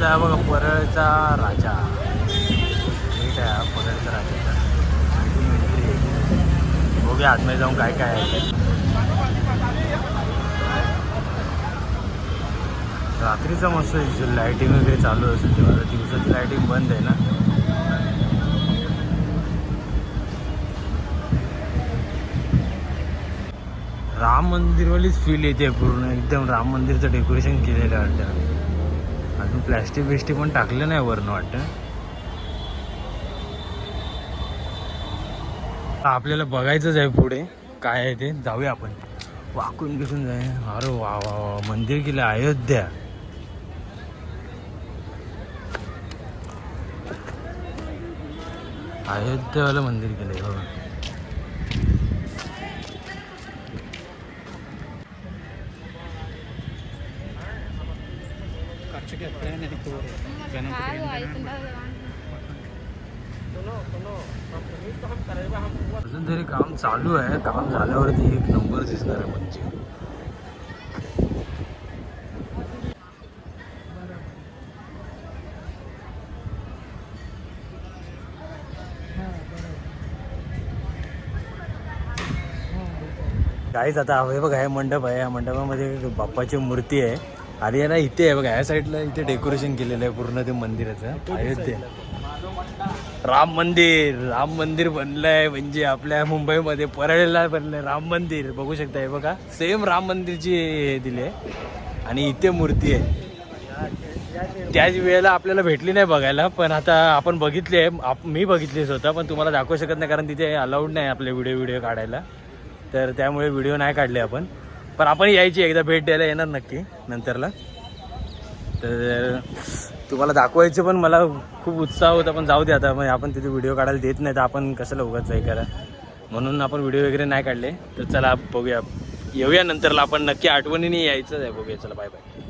हा बघा परळचा राजा. ठीक आहे परळचा राजाचा बघूया आतमध्ये जाऊन काय काय आहे. रात्रीचा मस्त दिसेल लाईटिंग वगैरे चालू असेल तेव्हा. दिवसाची लाईटिंग बंद आहे ना. राम मंदिरवालीच फील येते पूर्ण. एकदम राम मंदिरचं डेकोरेशन केलेलं आहे वाटतं. अजून प्लॅस्टिक बिस्टिक पण टाकलं नाही वरनं वाटतं. आपल्याला बघायचंच आहे पुढे. काय आहे ते? जाऊया आपण. वाकून बिकून जाय अरे वा वा वा. मंदिर गेलं अयोध्या. अयोध्यावालं मंदिर केलंय हो. अजून तरी काम चालू आहे काम झाल्यावरती एक नंबर दिसणार आहे म्हणजे काहीच आता हे बघा हे मंडप आहे. या मंडपामध्ये बाप्पाची मूर्ती आहे. अरे ना इथे आहे बघा या साईडला इथे डेकोरेशन केलेलं आहे पूर्ण ते मंदिराचं अयोध्या. राम मंदिर राम मंदिर बनलंय म्हणजे आपल्या मुंबईमध्ये परळला बनलंय राम मंदिर. बघू शकता हे बघा सेम राम मंदिरची हे दिली आहे. आणि इथे मूर्ती आहे. त्याच वेळेला आपल्याला भेटली नाही बघायला पण आता आपण बघितली आहे आप मी बघितली स्वतः पण तुम्हाला दाखवू शकत नाही कारण तिथे अलाउड नाही आपले व्हिडिओ व्हिडिओ काढायला. तर त्यामुळे व्हिडिओ नाही काढले आपण. पण आपण यायची एकदा भेट द्यायला येणार नक्की नंतरला. तर तुम्हाला दाखवायचं पण मला खूप उत्साह होता पण जाऊ दे आता मग आपण तिथे व्हिडिओ काढायला देत नाही तर आपण कसं उगाच आहे करा. म्हणून आपण व्हिडिओ वगैरे नाही काढले तर चला बघूया. येऊया नंतरला आपण नक्की आठवणीने यायचं आहे बघूया. चला बाय बाय